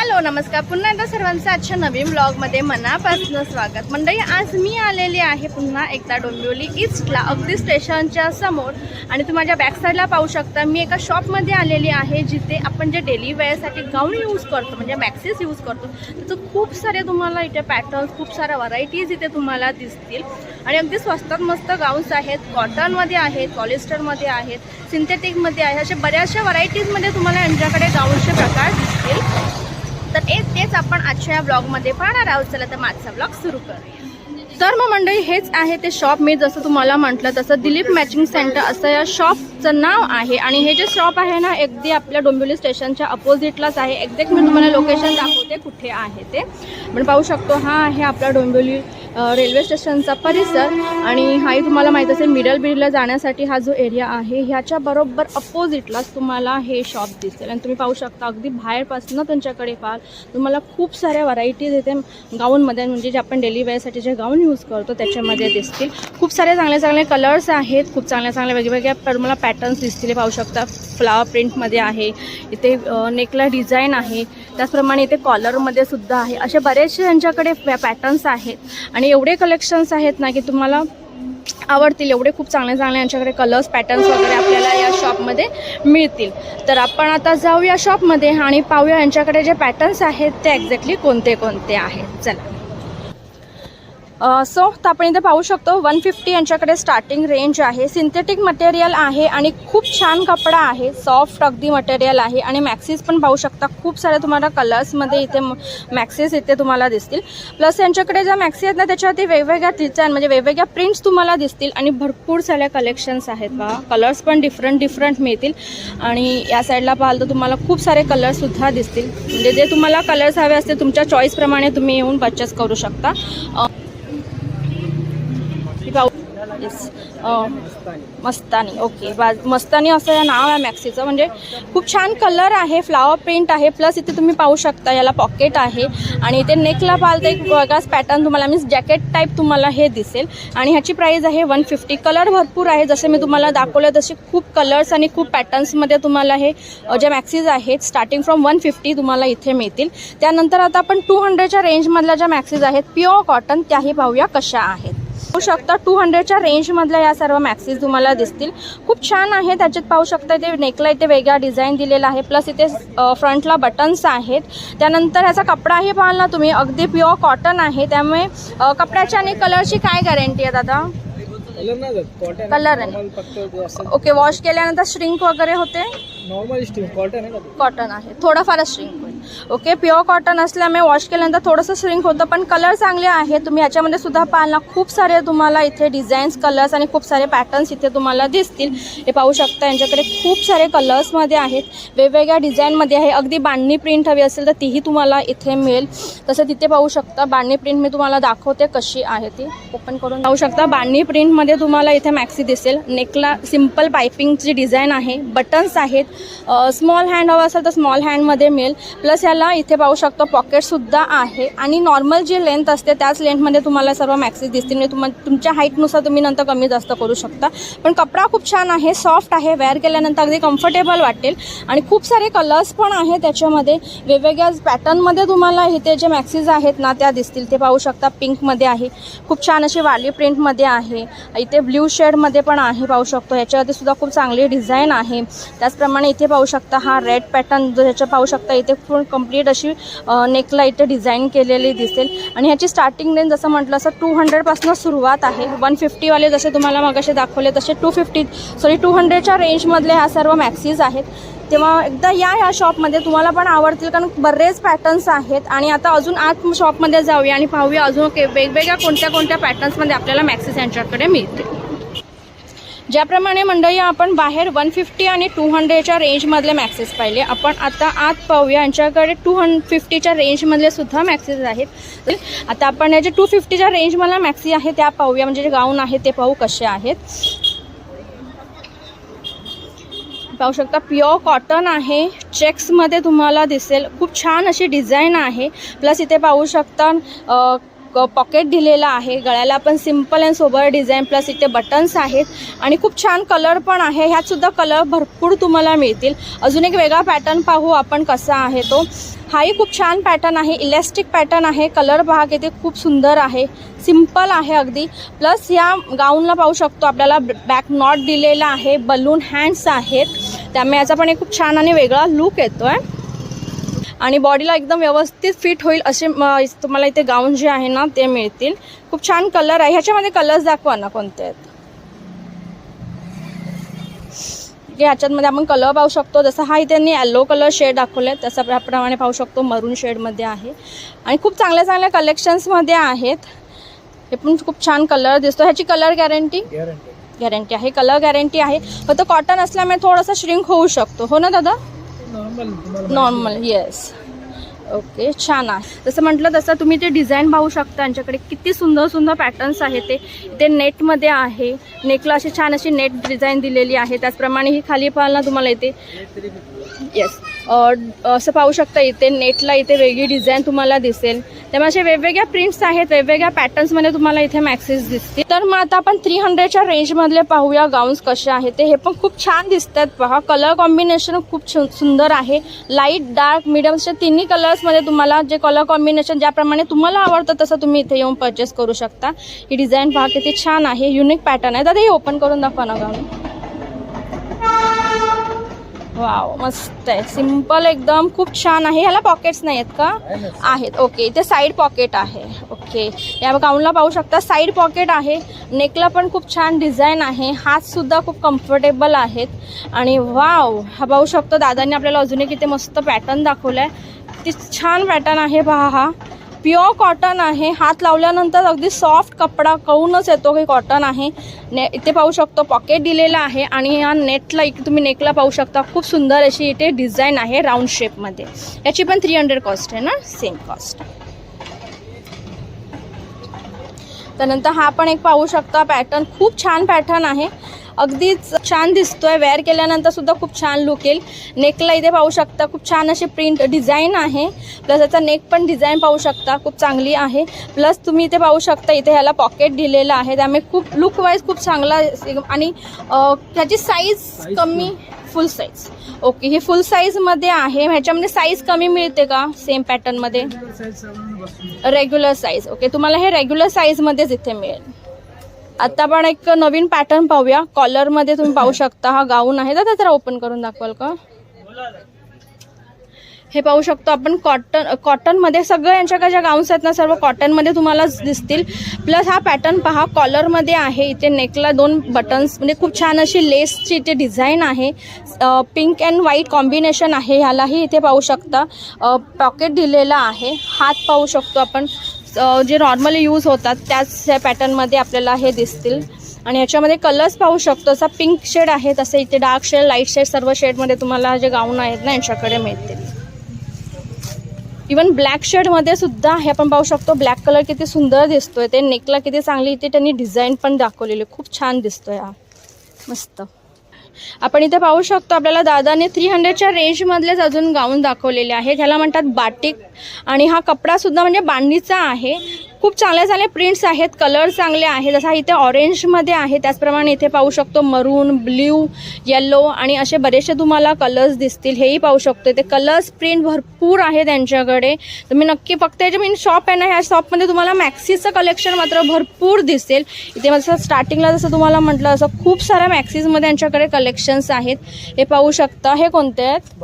Hello नमस्कार. पुन्हा एकदा सर्वांचं आजच्या नवीन ब्लॉगमध्ये मनापासून स्वागत. मंडळी आज मी आलेली आहे पुन्हा एकदा डोंबिवली ईस्टला अगदी स्टेशनच्या समोर. आणि तुम्ही माझ्या बॅकसाईडला पाहू शकता मी एका शॉपमध्ये आलेली आहे जिथे आपण जे डेली वेअरसाठी गाऊन यूज करतो म्हणजे मॅक्सिस यूज करतो त्याचं खूप सारे तुम्हाला इथे पॅटर्न्स खूप साऱ्या व्हरायटीज इथे तुम्हाला दिसतील. आणि अगदी स्वस्तात मस्त गाऊन्स आहेत कॉटनमध्ये आहेत पॉलिस्टरमध्ये आहेत सिंथेटिकमध्ये आहेत अशा बऱ्याचशा व्हरायटीजमध्ये तुम्हाला यांच्याकडे गाऊन्सचे प्रकार तर ते तेच आपण आजच्या या ब्लॉगमध्ये पाहणार आहोत. चला तर माझा ब्लॉग सुरू करूया. तर मग मंडळी हेच आहे ते शॉप मी जसं तुम्हाला म्हटलं तसं दिलीप मॅचिंग सेंटर असं या शॉपचं नाव आहे. आणि हे जे शॉप आहे ना अगदी आपल्या डोंबिवली स्टेशनच्या अपोजिटलाच आहे. एक्झॅक्ट मी तुम्हाला लोकेशन दाखवते कुठे आहे ते. आपण पाहू शकतो हा आहे आपला डोंबिवली रेल्वे स्टेशनचा परिसर आणि हाही तुम्हाला माहीत असेल मिडल बीडला जाण्यासाठी हा जो एरिया आहे ह्याच्या बरोबर अपोजिटलाच तुम्हाला हे शॉप दिसेल. आणि तुम्ही पाहू शकता अगदी बाहेरपासून तुमच्याकडे पाहाल तुम्हाला खूप साऱ्या व्हरायटीज इथे गाऊनमध्ये म्हणजे जे आपण डेली वेअरसाठी जे गाऊन यूज करतो त्याच्यामध्ये दिसतील. खूप सारे चांगले चांगले कलर्स आहेत खूप चांगल्या चांगल्या वेगवेगळ्या तुम्हाला पॅटर्न्स दिसतील. पाहू शकता फ्लावर प्रिंटमध्ये आहे इथे नेकला डिझाईन आहे त्याचप्रमाणे इथे कॉलरमध्ये सुद्धा आहे. असे बरेचसे त्यांच्याकडे पॅटर्न्स आहेत. आणि एवढे कलेक्शन्स आहेत ना की तुम्हाला आवडतील एवढे खूप चांगले चांगले यांच्याकडे कलर्स पॅटर्न्स वगैरे आपल्याला या शॉपमध्ये मिळतील. तर आपण आता जाऊ या शॉपमध्ये आणि पाहूया यांच्याकडे जे पॅटर्न्स आहेत ते एक्झॅक्टली कोणते कोणते आहेत. चला. सो तर आपण इथे पाहू शकतो वन फिफ्टी यांच्याकडे स्टार्टिंग रेंज आहे. सिंथेटिक मटेरियल आहे आणि खूप छान कपडा आहे. सॉफ्ट अगदी मटेरियल आहे आणि मॅक्सिस पण पाहू शकता. खूप साऱ्या तुम्हाला कलर्समध्ये इथे मॅक्सिस इथे तुम्हाला दिसतील. प्लस यांच्याकडे ज्या मॅक्सी आहेत ना त्याच्यावरती वेगवेगळ्या डिझाईन म्हणजे वेगवेगळ्या प्रिंट्स तुम्हाला दिसतील आणि भरपूर साऱ्या कलेक्शन्स आहेत बा. कलर्स पण डिफरंट डिफरंट मिळतील. आणि या साईडला पाहाल तर तुम्हाला खूप सारे कलर्ससुद्धा दिसतील. म्हणजे जे तुम्हाला कलर्स हवे असतील तुमच्या चॉईसप्रमाणे तुम्ही येऊन परचेस करू शकता. येस मस्तानी. ओके बा मस्तानी असं या नाव आहे मॅक्सीचं म्हणजे खूप छान कलर आहे फ्लावर प्रिंट आहे. प्लस इथे तुम्ही पाहू शकता याला पॉकेट आहे. आणि इथे नेकला पाहाल तर एक वेगळाच पॅटर्न तुम्हाला मीन्स जॅकेट टाईप तुम्हाला हे दिसेल. आणि ह्याची प्राईज आहे वन फिफ्टी कलर भरपूर आहे. जसे मी तुम्हाला दाखवलं तसे खूप कलर्स आणि खूप पॅटर्न्समध्ये तुम्हाला हे ज्या मॅक्सीज आहेत स्टार्टिंग फ्रॉम वन फिफ्टी तुम्हाला इथे मिळतील. त्यानंतर आता आपण टू हंड्रेडच्या रेंजमधल्या ज्या मॅक्सीज आहेत प्युअर कॉटन त्याही पाहूया कशा आहेत. पाहू शकता टू हंड्रेडच्या रेंजमधल्या या सर्व मॅक्सीज तुम्हाला दिसतील. खूप छान आहे त्याच्यात पाहू शकता इथे नेकला इथे वेगळा डिझाईन दिलेला आहे. प्लस इथे फ्रंटला बटन्स आहेत. त्यानंतर ह्याचा कपडाही पाहाल ना तुम्ही. अगदी प्युअर कॉटन आहे. त्यामुळे कपड्याची आणि कलरची काय गॅरंटी आहे दादा? कलर ओके वॉश केल्यानंतर श्रिंक वगैरे होते? नॉर्मल कॉटन आहे. कॉटन आहे. थोडंफारच श्रिंक ओके प्युअर कॉटन असल्यामुळे वॉश केल्यानंतर थोडंसं श्रिंक होतं पण कलर चांगले आहे तुम्ही याच्यामध्ये सुद्धा पाहाल ना खूप सारे तुम्हाला इथे डिझाईन्स कलर्स आणि खूप सारे पॅटर्न्स इथे तुम्हाला दिसतील. हे पाहू शकता यांच्याकडे खूप सारे कलर्समध्ये आहेत. वेगवेगळ्या डिझाईनमध्ये आहे. अगदी बांधणी प्रिंट हवी असेल तर तीही तुम्हाला इथे मिळेल. तसं तिथे पाहू शकता बांधणी प्रिंट मी तुम्हाला दाखवते कशी आहे ती. ओपन करून पाहू शकता बांधणी प्रिंटमध्ये तुम्हाला इथे मॅक्सी दिसेल. नेकला सिंपल पायपिंगची डिझाईन आहे. बटन्स आहेत. स्मॉल हँड हवं असेल तर स्मॉल हँडमध्ये मिळेल. प्लस याला इथे पाहू शकतो? पॉकेटसुद्धा आहे. आणि नॉर्मल जी लेंथ असते त्याच लेंथमध्ये तुम्हाला सर्व मॅक्सीस दिसतील. म्हणजे तुम तुमच्या हाईटनुसार तुम्ही नंतर कमी जास्त करू शकता. पण कपडा खूप छान आहे सॉफ्ट आहे वेअर केल्यानंतर अगदी कम्फर्टेबल वाटेल. आणि खूप सारे कलर्स पण आहे त्याच्यामध्ये. वेगवेगळ्या पॅटर्नमध्ये तुम्हाला इथे जे मॅक्सीज आहेत ना त्या दिसतील. ते पाहू शकता पिंकमध्ये आहे. खूप छान अशी वाली प्रिंटमध्ये आहे. इथे ब्ल्यू शेडमध्ये पण आहे पाहू शकतो. ह्याच्यावरती सुद्धा खूप चांगली डिझाईन आहे. त्याचप्रमाणे इथे पाहू शकता हा रेड पॅटर्न जो ह्याच्या पाहू शकता इथे पूर्ण कंप्लीट अशी नेकला इथे डिझाईन केलेली दिसेल. आणि ह्याची स्टार्टिंग रेंज जसं म्हटलं असं टू हंड्रेडपासून सुरुवात आहे. वन फिफ्टीवाले जसे तुम्हाला मगाशी दाखवले तसे टू फिफ्टी सॉरी टू हंड्रेडच्या रेंजमधले ह्या सर्व मॅक्सीज आहेत. तेव्हा एकदा या ह्या शॉपमध्ये तुम्हाला पण आवडतील कारण बरेच पॅटर्न्स आहेत. आणि आता अजून आत शॉपमध्ये जाऊया आणि पाहूया अजून वेगवेगळ्या कोणत्या कोणत्या पॅटर्न्समध्ये आपल्याला मॅक्सीस यांच्याकडे मिळतील. ज्याप्रमाणे मंडळी आपण बाहेर वन फिफ्टी आणि टू हंड्रेडच्या रेंजमधले मॅक्सेस पाहिले. आपण आता आत पाहूया. यांच्याकडे टू हंड फिफ्टीच्या रेंजमधले सुद्धा मॅक्सेस आहेत. आता आपण याचे टू फिफ्टीच्या रेंजमधला मॅक्सी आहे त्या पाहूया. म्हणजे जे गाऊन आहे ते पाहू कसे आहेत. पाहू शकता प्युअर कॉटन आहे. चेक्समध्ये तुम्हाला दिसेल. खूप छान अशी डिझाईन आहे. प्लस इथे पाहू शकता अ, पॉकेट दिलेला आहे. गळ्याला पण simple and sober design plus इथे बटन्स आहेत. आणि खूप छान कलर पण आहे. ह्यातसुद्धा कलर भरपूर तुम्हाला मिळतील. अजून एक वेगळा पॅटर्न पाहू आपण कसा आहे तो. हाही खूप छान पॅटर्न आहे. इलॅस्टिक पॅटर्न आहे. कलर पहा की ते खूप सुंदर आहे. सिंपल आहे अगदी. प्लस या गाऊनला पाहू शकतो आपल्याला. बॅक नॉट दिलेला आहे. बलून हँड्स आहेत. त्यामुळे याचा पण एक खूप छान आणि वेगळा लुक येतो आहे आणि बॉडीला एकदम व्यवस्थित फिट होईल असे तुम्हाला इथे गाऊन जे आहे ना ते मिळतील. खूप छान कलर आहे. ह्याच्यामध्ये कलर्स दाखवा ना कोणते आहेत? की ह्याच्यामध्ये आपण कलर पाहू शकतो. जसं हा इथे त्यांनी येल्लो कलर शेड दाखवले तसं त्याप्रमाणे पाहू शकतो मरून शेडमध्ये आहे. आणि खूप चांगल्या चांगल्या कलेक्शन्समध्ये आहेत. हे पण खूप छान कलर दिसतो. ह्याची कलर गॅरंटी गॅरंटी गॅरंटी आहे. कलर गॅरंटी आहे. फक्त कॉटन असल्यामुळे थोडासा श्रिंक होऊ शकतो. हो ना दादा? नॉर्मल येस ओके छान आहे. जसं म्हटलं तसं तुम्ही ते डिझाईन पाहू शकता. यांच्याकडे किती सुंदर सुंदर पॅटर्न्स आहे ते. ते नेटमध्ये आहे. नेकला अशी छान अशी नेट डिझाईन दिलेली आहे. त्याचप्रमाणे ही खाली पाहाल ना तुम्हाला इथे येस असं पाहू शकता इथे नेटला इथे वेगळी डिझाईन तुम्हाला दिसेल. त्यामुळे असे वेगवेगळ्या प्रिंट्स आहेत वेगवेगळ्या पॅटर्न्समध्ये तुम्हाला इथे मॅक्सेस दिसतील. तर मग आता आपण थ्री हंड्रेडच्या रेंजमधले पाहूया गाऊन्स कसे आहेत ते. हे पण खूप छान दिसतात पहा. कलर कॉम्बिनेशन खूप सुंदर आहे. लाइट डार्क मिडियम अशा तिन्ही कलर्समध्ये तुम्हाला जे कलर कॉम्बिनेशन ज्याप्रमाणे तुम्हाला आवडतं तसं तुम्ही इथे येऊन परचेस करू शकता. ही डिझाईन पहा किती छान आहे. युनिक पॅटर्न आहे. दादा हे ओपन करून दाखवा ना गाऊन वाव मस्त आहे. सिंपल एकदम खूप छान आहे. ह्याला पॉकेट्स नाही आहेत का आहेत. ओके इथे साईड पॉकेट आहे. ओके या गाऊनला पाहू शकता साईड पॉकेट आहे. नेकला पण खूप छान डिझाईन आहे. हात सुद्धा खूप कम्फर्टेबल आहेत. आणि वाव हा पाहू शकतो दादांनी आपल्याला अजून एक इथे मस्त पॅटर्न दाखवला आहे किती छान पॅटर्न आहे पहा हा. प्युअर कॉटन आहे. हात लावल्यानंतर अगदी सॉफ्ट कपडा कळूनच येतो की कॉटन आहे. ने इथे पाहू शकतो पॉकेट दिलेलं आहे आणि या नेटला इथे तुम्ही नेकला पाहू शकता. खूप सुंदर अशी इथे डिझाईन आहे राऊंड शेपमध्ये याची पण थ्री हंड्रेड कॉस्ट आहे ना? सेम कॉस्ट त्यानंतर हा पण एक पाहू शकता पॅटर्न खूप छान पॅटर्न आहे. अगदीच छान दिसतोय. वेअर केल्यानंतर सुद्धा खूप छान लुक येईल. नेकला इथे पाहू शकता खूप छान अशी प्रिंट डिझाईन आहे. प्लस याचा नेक पण डिझाईन पाहू शकता खूप चांगली आहे. प्लस तुम्ही इथे पाहू शकता इथे ह्याला पॉकेट दिलेलं आहे. त्यामुळे खूप लुक वाईज खूप चांगला आणि अं, त्याची साईज कमी फुल साईज ओके ही फुल साईजमध्ये आहे. ह्याच्यामध्ये साईज कमी मिळते का? सेम पॅटर्नमध्ये रेग्युलर साईज ओके तुम्हाला हे रेग्युलर साईजमध्येच इथे मिळेल. आता पण एक नवीन पॅटर्न पाहूया. कॉलरमध्ये तुम्ही पाहू शकता. हा गाऊन आहे. दादा जरा ओपन करून दाखवाल का? हे पाहू शकतो आपण कॉटन कॉटनमध्ये सगळं यांच्याकडे ज्या गाऊन्स आहेत ना सर्व कॉटनमध्ये तुम्हाला दिसतील. प्लस हा पॅटर्न पहा कॉलरमध्ये आहे. इथे नेकला दोन बटन्स म्हणजे खूप छान अशी लेसची इथे डिझाईन आहे. पिंक अँड व्हाईट कॉम्बिनेशन आहे. ह्यालाही इथे पाहू शकता. पॉकेट दिलेला आहे. हात पाहू शकतो आपण. जे नॉर्मली यूज होतात त्याच ह्या पॅटर्नमध्ये आपल्याला हे दिसतील. आणि याच्यामध्ये कलर्स पाहू शकतो. असा पिंक शेड आहे तसं इथे डार्क शेड लाइट शेड सर्व शेडमध्ये तुम्हाला जे गाऊन आहेत ना यांच्याकडे मिळतील. इवन ब्लॅक शेडमध्ये सुद्धा हे आपण पाहू शकतो. ब्लॅक कलर किती सुंदर दिसतोय. ते नेकला किती चांगली इथे त्यांनी डिझाईन पण दाखवलेली. आहे. खूप छान दिसतोय हा. मस्त. आपण इथे पाहू शकतो आपल्याला दादाने थ्री हंड्रेडच्या रेंजमधलेच अजून गाऊन दाखवलेले आहेत. ह्याला म्हणतात बाटिक. आणि हा कपडासुद्धा म्हणजे बांधणीचा आहे. खूप चांगले चांगले प्रिंट्स आहेत कलर चांगले आहेत. जसा इथे ऑरेंजमध्ये आहे त्याचप्रमाणे इथे पाहू शकतो मरून ब्ल्यू येल्लो आणि असे बरेचसे तुम्हाला कलर्स दिसतील. हेही पाहू शकतो इथे कलर्स प्रिंट भरपूर आहे त्यांच्याकडे. तुम्ही नक्की फक्त याचे मी शॉप आहे ना ह्या शॉपमध्ये तुम्हाला मॅक्सीचं कलेक्शन मात्र भरपूर दिसेल. इथे माझं स्टार्टिंगला जसं तुम्हाला म्हटलं असं खूप साऱ्या मॅक्सीजमध्ये यांच्याकडे कलेक्शन्स आहेत. हे पाहू शकता. हे कोणते आहेत?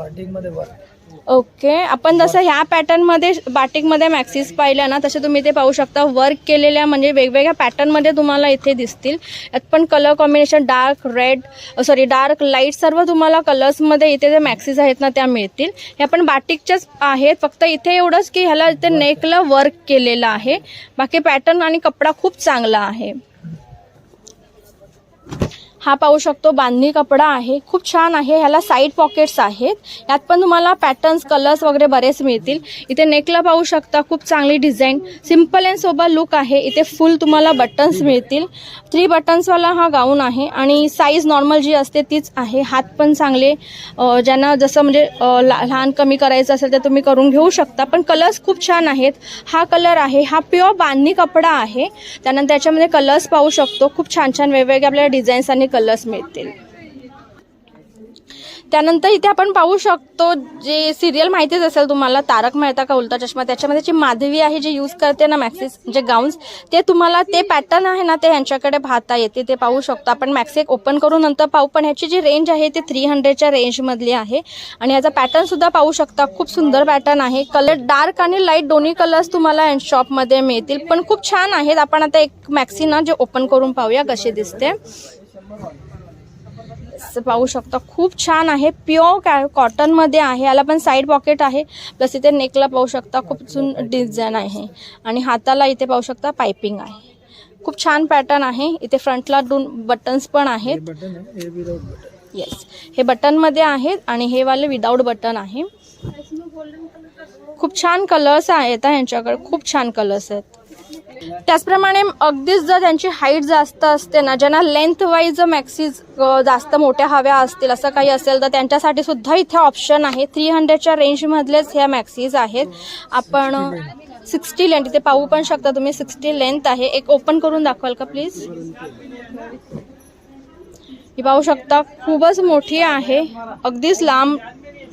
ओके. आपण जसं ह्या पॅटर्नमध्ये बाटिकमध्ये मॅक्सीस पाहिल्या ना तसे तुम्ही इथे पाहू शकता. वर्क केलेल्या म्हणजे वेगवेगळ्या पॅटर्नमध्ये तुम्हाला इथे दिसतील. यात पण colour combination dark red sorry dark light सर्व तुम्हाला कलर्समध्ये इथे जे मॅक्सीज आहेत ना त्या मिळतील. ह्या पण बाटिकच्याच आहेत. फक्त इथे एवढंच की ह्याला इथे नेकला वर्क केलेलं आहे. बाकी पॅटर्न आणि कपडा खूप चांगला आहे. हा पाहू शकतो बांधणी कपडा आहे. खूप छान आहे. ह्याला साईड पॉकेट्स आहेत. यात पण तुम्हाला पॅटर्न्स कलर्स वगैरे बरेच मिळतील. इथे नेकला पाहू शकता खूप चांगली design simple and sober look आहे. इथे फुल तुम्हाला बटन्स मिळतील. थ्री बटन्सवाला हा गाऊन आहे आणि साईज नॉर्मल जी असते तीच आहे. हात पण चांगले ज्यांना जसं म्हणजे लहान कमी करायचं असेल तर तुम्ही करून घेऊ शकता. पण कलर्स खूप छान आहेत. हा कलर आहे. हा प्युअर बांधणी कपडा आहे. त्यानंतर त्याच्यामध्ये कलर्स पाहू शकतो. खूप छान छान वेगवेगळ्या आपल्याला डिझाईन्स आणि कलर्स मिळतील. त्यानंतर इथे आपण पाहू शकतो जे सिरियल माहितीच असेल तुम्हाला तारक मेहता का उलटा चष्मा त्याच्यामध्ये जी माधवी आहे जे यूज करते ना मॅक्सिस जे गाऊन्स ते तुम्हाला ते पॅटर्न आहे ना ते ह्यांच्याकडे पाहता येते ते पाहू शकतो. आपण मॅक्सी एक ओपन करून नंतर पाहू पण ह्याची जी रेंज आहे ती थ्री हंड्रेडच्या रेंजमधली आहे. आणि ह्याचा पॅटर्नसुद्धा पाहू शकता. खूप सुंदर पॅटर्न आहे. कलर डार्क आणि लाइट दोन्ही कलर्स तुम्हाला शॉपमध्ये मिळतील. पण खूप छान आहेत. आपण आता एक मॅक्सी ना जे ओपन करून पाहूया कशी दिसते. पाहू शकता. खूप छान आहे. प्युअर कॅ कॉटनमध्ये आहे. याला पण साईड पॉकेट आहे. प्लस इथे नेकला पाहू शकता. खूप सुन डिझाईन आहे. आणि हाताला इथे पाहू शकता पायपिंग आहे. खूप छान पॅटर्न आहे. इथे फ्रंटला दोन बटन्स पण आहेत. हे येस हे बटनमध्ये आहेत आणि हे वाले विदाऊट बटन आहे. खूप छान कलर्स आहेत हा यांच्याकडे. खूप छान कलर्स आहेत. त्याचप्रमाणे अगदीच जर त्यांची हाईट जास्त असते ना ज्यांना लेंथ वाईज मॅक्सीज जास्त मोठ्या हव्या असतील असं काही असेल तर त्यांच्यासाठी सुद्धा इथे ऑप्शन आहे. थ्री हंड्रेडच्या रेंजमधलेच ह्या मॅक्सीज आहेत. आपण सिक्स्टी लेंथ इथे पाहू पण शकता तुम्ही सिक्स्टी लेंथ आहे. एक ओपन करून दाखवाल का प्लीज ही पाहू शकता खूपच मोठी आहे. अगदीच लांब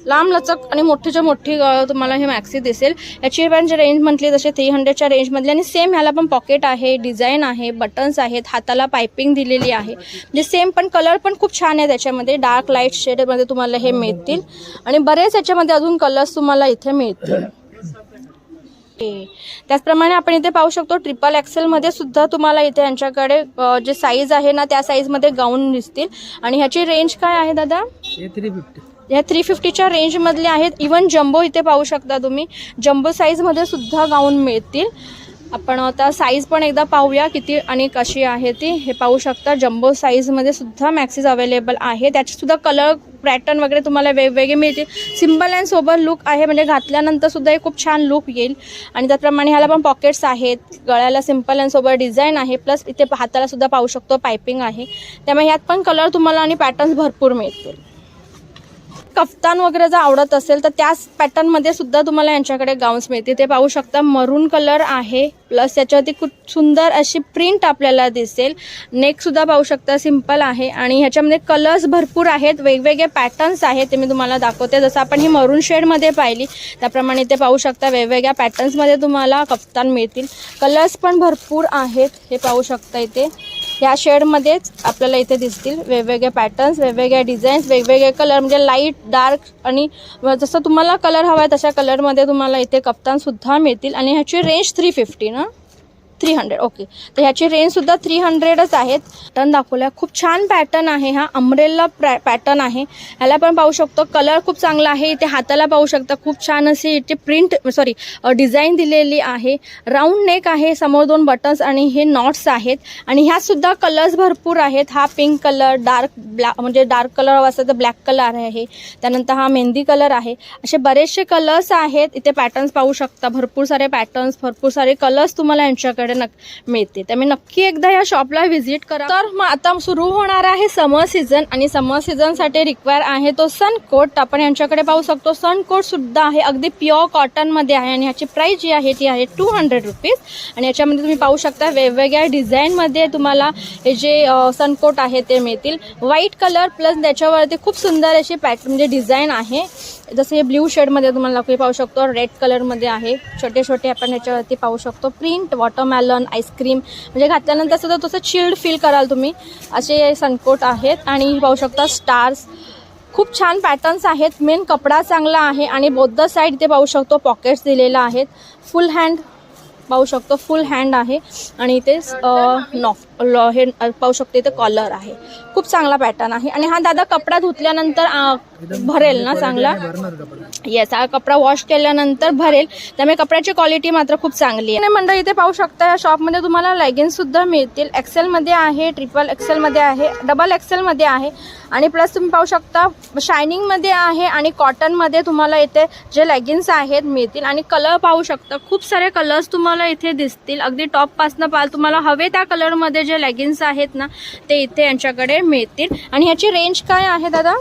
लांब लचक आणि मोठीच्या मोठी तुम्हाला हे मॅक्सी दिसेल. याची पण रेंज म्हटली जसे थ्री हंड्रेडच्या रेंजमधली आणि सेम ह्याला पण पॉकेट आहे डिझाईन आहे बटन्स आहेत हाताला पायपिंग दिलेली आहे. म्हणजे सेम पण कलर पण खूप छान आहे त्याच्यामध्ये. डार्क लाइट शेडमध्ये तुम्हाला हे मिळतील. आणि बरेच याच्यामध्ये अजून कलर्स तुम्हाला इथे मिळतील. त्याचप्रमाणे आपण इथे पाहू शकतो ट्रिपल ॲक्सेलमध्ये सुद्धा तुम्हाला इथे यांच्याकडे जे साईज आहे ना त्या साईजमध्ये गाऊन दिसतील. आणि ह्याची रेंज काय आहे दादा? थ्री फिफ्टी या थ्री फिफ्टीच्या रेंजमधले आहेत. इवन जम्बो इथे पाहू शकता तुम्ही. जम्बो साईजमध्ये सुद्धा गाऊन मिळतील. आपण आता साईज पण एकदा पाहूया किती आणि कशी आहे ती. हे पाहू शकता. जम्बो साईजमध्ये सुद्धा मॅक्सीज अवेलेबल आहे. त्याचेसुद्धा कलर पॅटर्न वगैरे तुम्हाला वेगवेगळे मिळतील. सिंपल अँड सोबर लुक आहे. म्हणजे घातल्यानंतर सुद्धा हे खूप छान लुक येईल. आणि त्याप्रमाणे ह्याला पण पॉकेट्स आहेत. गळ्याला सिंपल अँड सोबर डिझाईन आहे. प्लस इथे हाताला सुद्धा पाहू शकतो पायपिंग आहे. त्यामुळे ह्यात पण कलर तुम्हाला आणि पॅटर्न्स भरपूर मिळतील. कफ्तान वगैरे जर आवडत असेल तर त्याच पॅटर्नमध्ये सुद्धा तुम्हाला यांच्याकडे गाऊन्स मिळते ते पाहू शकता मरून कलर आहे. प्लस त्याच्यावरती खूप सुंदर अशी प्रिंट आपल्याला दिसेल. नेकसुद्धा पाहू शकता सिंपल आहे. आणि ह्याच्यामध्ये कलर्स भरपूर आहेत. वेगवेगळे पॅटर्न्स आहेत ते मी तुम्हाला दाखवते. जसं आपण ही मरून शेडमध्ये पाहिली त्याप्रमाणे ते पाहू शकता. वेगवेगळ्या पॅटर्न्समध्ये तुम्हाला कफ्तान मिळतील. कलर्स पण भरपूर आहेत. हे पाहू शकता इथे. या शेडमध्येच आपल्याला इथे दिसतील वेगवेगळे पॅटर्न्स वेगवेगळ्या डिझाईन्स वेगवेगळे कलर म्हणजे लाइट डार्क आणि जसं तुम्हाला कलर हवा आहे तशा कलरमध्ये तुम्हाला इथे कप्तानसुद्धा मिळतील. आणि ह्याची रेंज थ्री फिफ्टी ना? थ्री हंड्रेड ओके तर ह्याची रेंजसुद्धा थ्री हंड्रेडच आहेत. टन दाखवल्या. खूप छान पॅटर्न आहे हा. अम्ब्रेला पॅटर्न आहे. ह्याला पण पाहू शकतो. कलर खूप चांगला आहे. इथे हाताला पाहू शकता. खूप छान अशी इथे प्रिंट सॉरी डिझाईन दिलेली आहे. राऊंड नेक आहे. समोर दोन बटन्स आणि हे नॉट्स आहेत. आणि ह्यासुद्धा कलर्स भरपूर आहेत. हा पिंक कलर डार्क ब्लॅक म्हणजे डार्क कलर हवा असेल तर ब्लॅक कलर आहे. त्यानंतर हा मेहंदी कलर आहे. असे बरेचसे कलर्स आहेत. इथे पॅटर्न्स पाहू शकता. भरपूर सारे पॅटर्न्स भरपूर सारे कलर्स तुम्हाला यांच्याकडे नक मिळते. त्यामुळे नक्की एकदा या शॉपला व्हिजिट करा. तर मग आता सुरू होणार आहे समर सीझन आणि समर सीझनसाठी रिक्वायर आहे तो सनकोट आपण यांच्याकडे पाहू शकतो सनकोट सुद्धा आहे. अगदी प्युअर कॉटनमध्ये आहे आणि ह्याची प्राईस जी आहे ती आहे टू हंड्रेड रुपीज आणि याच्यामध्ये तुम्ही पाहू शकता वेगवेगळ्या डिझाईनमध्ये तुम्हाला हे जे सनकोट आहे ते मिळतील. व्हाईट कलर प्लस त्याच्यावरती खूप सुंदर अशी पॅट म्हणजे डिझाईन आहे. जसं हे ब्ल्यू शेडमध्ये तुम्हाला पाहू शकतो रेड कलरमध्ये आहे. छोटे छोटे आपण याच्यावरती पाहू शकतो. प्रिंट वॉटरमॅलन आईस्क्रीम म्हणजे घातल्यानंतर सुद्धा तसं चिल्ड फील कराल तुम्ही. असे सनकोट आहेत आणि पाहू शकता स्टार्स खूप छान पॅटर्न्स आहेत. मेन कपडा चांगला आहे आणि बौद्ध साईड ते पाहू शकतो पॉकेट्स दिलेला आहेत. फुल हँड पाहू शकतो फुल हँड आहे. आणि इथे नॉक लॉ हे पाहू शकते इथे कॉलर आहे. खूप चांगला पॅटर्न आहे. आणि हा दादा कपडा धुतल्यानंतर भरेल ना चांगला? कपडा येस हा कपडा वॉश केल्यानंतर भरेल. त्यामुळे कपड्याची क्वालिटी मात्र खूप चांगली आहे. आणि मंडळ इथे पाहू शकता या शॉपमध्ये तुम्हाला लेगिन्स सुद्धा मिळतील. एक्सेलमध्ये आहे ट्रिपल एक्सेलमध्ये आहे डबल एक्सेलमध्ये आहे. आणि प्लस तुम्ही पाहू शकता शायनिंगमध्ये आहे आणि कॉटनमध्ये तुम्हाला इथे जे लेगिन्स आहेत मिळतील. आणि कलर पाहू शकता खूप सारे कलर्स तुम्हाला इथे दिसतील. अगदी टॉपपासनं पाल तुम्हाला हवे त्या कलरमध्ये जे लेगिन्स आहेत ना ते इथे यांच्याकडे मिळतील. आणि ह्याची रेंज काय आहे दादा?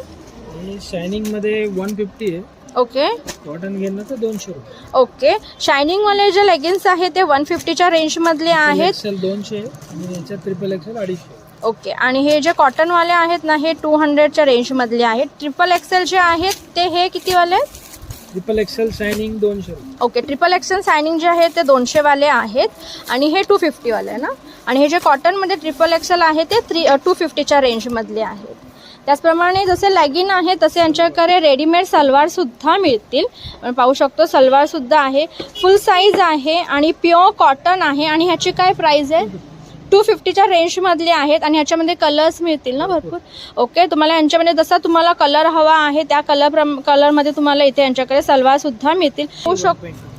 हे शायनिंगमध्ये वन फिफ्टी आहे. ओके कॉटन घेणं तर दोनशे रुपये. ओके शायनिंगवाले जे लेगिन्स आहेत ते वन फिफ्टीच्या रेंजमधले आहेत. एक्सेल दोनशे आणि याच्यात ट्रिपल एक्सेल अडीचशे. ओके आणि हे जे कॉटनवाले आहेत ना हे टू हंड्रेडच्या रेंजमधले आहेत. ट्रिपल एक्सेल जे आहेत ते हे कितीवाले आहेत? ट्रिपल एक्सेल शायनिंग दोनशे रुपये. ओके ट्रिपल एक्सेल सायनिंग जे आहे ते दोनशेवाले आहेत आणि हे टू फिफ्टीवाले आहे ना? आणि हे जे कॉटनमध्ये ट्रिपल एक्सेल आहे ते थ्री टू फिफ्टीच्या रेंजमधले आहेत. त्याचप्रमाणे जसे लॅगिन आहे तसे यांच्याकडे रेडीमेड सलवारसुद्धा मिळतील. आपण पाहू शकतो सलवारसुद्धा आहे. फुल साईज आहे आणि प्युअर कॉटन आहे. आणि ह्याची काय प्राईज आहे? टू फिफ्टीच्या रेंजमधले आहेत आणि ह्याच्यामध्ये कलर्स मिळतील ना भरपूर. ओके तुम्हाला यांच्यामध्ये जसा तुम्हाला कलर हवा आहे त्या कलर प्रम कलरमध्ये तुम्हाला इथे यांच्याकडे सलवारसुद्धा मिळतील. होऊ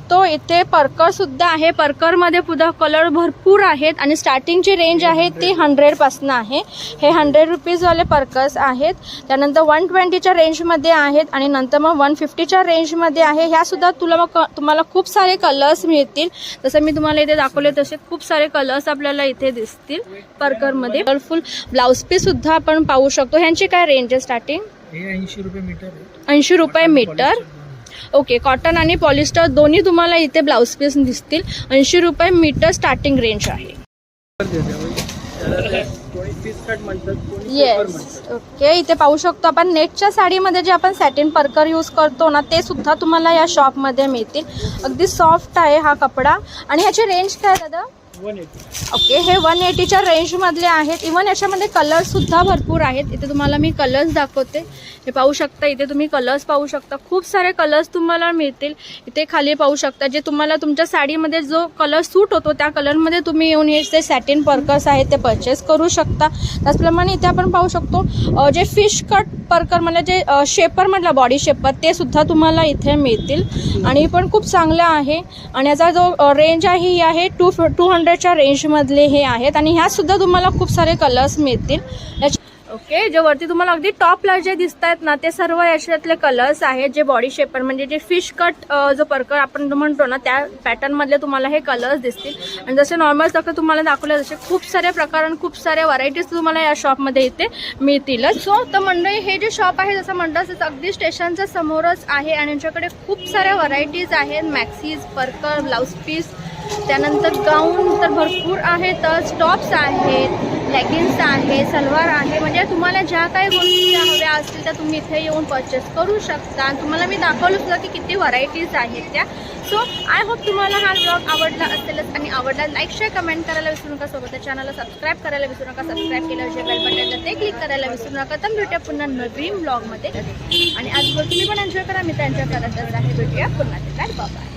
शकतो इथे परकरसुद्धा आहे. परकरमध्ये पुन्हा कलर भरपूर आहेत आणि स्टार्टिंगची रेंज आहे ती हंड्रेडपासनं आहे. हे हंड्रेड रुपीजवाले परकर्स आहेत. त्यानंतर वन ट्वेंटीच्या रेंजमध्ये आहेत आणि नंतर मग वन फिफ्टीच्या रेंजमध्ये आहे. ह्यासुद्धा तुला मग तुम्हाला खूप सारे कलर्स मिळतील. जसं मी तुम्हाला इथे दाखवले तसे खूप सारे कलर्स आपल्याला इथे दिसतील परकरमध्ये. कलरफुल ब्लाऊज पीससुद्धा आपण पाहू शकतो. ह्यांची काय रेंज आहे स्टार्टिंग हे ऐंशी रुपये मीटर ऐंशी रुपये मीटर ओके कॉटन आणि पॉलिस्टर दोन्ही तुम्हाला इथे ब्लाऊज पीस दिसतील. ऐंशी रुपये मीटर स्टार्टिंग रेंज आहे. येस ओके इथे पाहू शकतो आपण. नेटच्या साडीमध्ये जे आपण सॅटिन पर्कर यूज करतो ना ते सुद्धा तुम्हाला या शॉपमध्ये मिळतील. अगदी सॉफ्ट आहे हा कपडा. आणि ह्याची रेंज काय दादा? वन एटी ओके हे वन एटीच्या रेंजमधले आहेत. इवन याच्यामध्ये कलर्ससुद्धा भरपूर आहेत. इथे तुम्हाला मी कलर्स दाखवते. हे पाहू शकता इथे तुम्ही कलर्स पाहू शकता. खूप सारे कलर्स तुम्हाला मिळतील. इथे खाली पाहू शकता जे तुम्हाला तुमच्या साडीमध्ये जो कलर सूट होतो त्या कलरमध्ये तुम्ही येऊन हे जे सॅटिन पर्कर्स आहेत ते परचेस करू शकता. त्याचप्रमाणे इथे आपण पाहू शकतो जे फिश कट पर्कर म्हणजे जे शेपर म्हटलं बॉडी शेपर ते सुद्धा तुम्हाला इथे मिळतील. आणि पण खूप चांगलं आहे. आणि याचा जो रेंज आहे ही आहे टू टू हंड्रेडच्या रेंजमधले हे आहेत. आणि ह्यासुद्धा तुम्हाला खूप सारे कलर्स मिळतील. ओके जे वरती तुम्हाला अगदी टॉपला जे दिसत आहेत ना ते सर्व याच्यातले कलर्स आहेत. जे बॉडी शेपर म्हणजे जे फिश कट जो पर्कर आपण म्हणतो ना त्या पॅटर्नमधले तुम्हाला हे कलर्स दिसतील. आणि जसे नॉर्मल सगळं तुम्हाला दाखवले जसे खूप सारे प्रकार आणि खूप साऱ्या व्हरायटीज तुम्हाला या शॉपमध्ये इथे मिळतीलच. सो तर मंडळी हे जे शॉप आहे जसं म्हणतात तसं अगदी स्टेशनच्या समोरच आहे. आणि यांच्याकडे खूप साऱ्या व्हरायटीज आहेत. मॅक्सीज पर्कर ब्लाऊज पीस त्यानंतर गाऊन तर भरपूर आहेतच टॉप्स आहेत लेगिन्स आहे सलवार आहे. म्हणजे तुम्हाला ज्या काही गोष्टी हव्या असतील त्या तुम्ही इथे येऊन परचेस करू शकता. आणि तुम्हाला मी दाखवलं सुद्धा की किती व्हरायटीज आहेत त्या. सो आय होप तुम्हाला हा ब्लॉग आवडला असेलच आणि आवडला लाईक शेअर कमेंट करायला विसरू नका. सोबत चॅनलला सबस्क्राईब करायला विसरू नका. सबस्क्राईब केलं जे बेल बटनला ते क्लिक करायला विसरू नका. तर भेटूया पुन्हा नवीन ब्लॉगमध्ये आणि आज तुम्ही पण एन्जॉय करा. मी तर एन्जॉय आहे भेटूया पुन्हा. Bye bye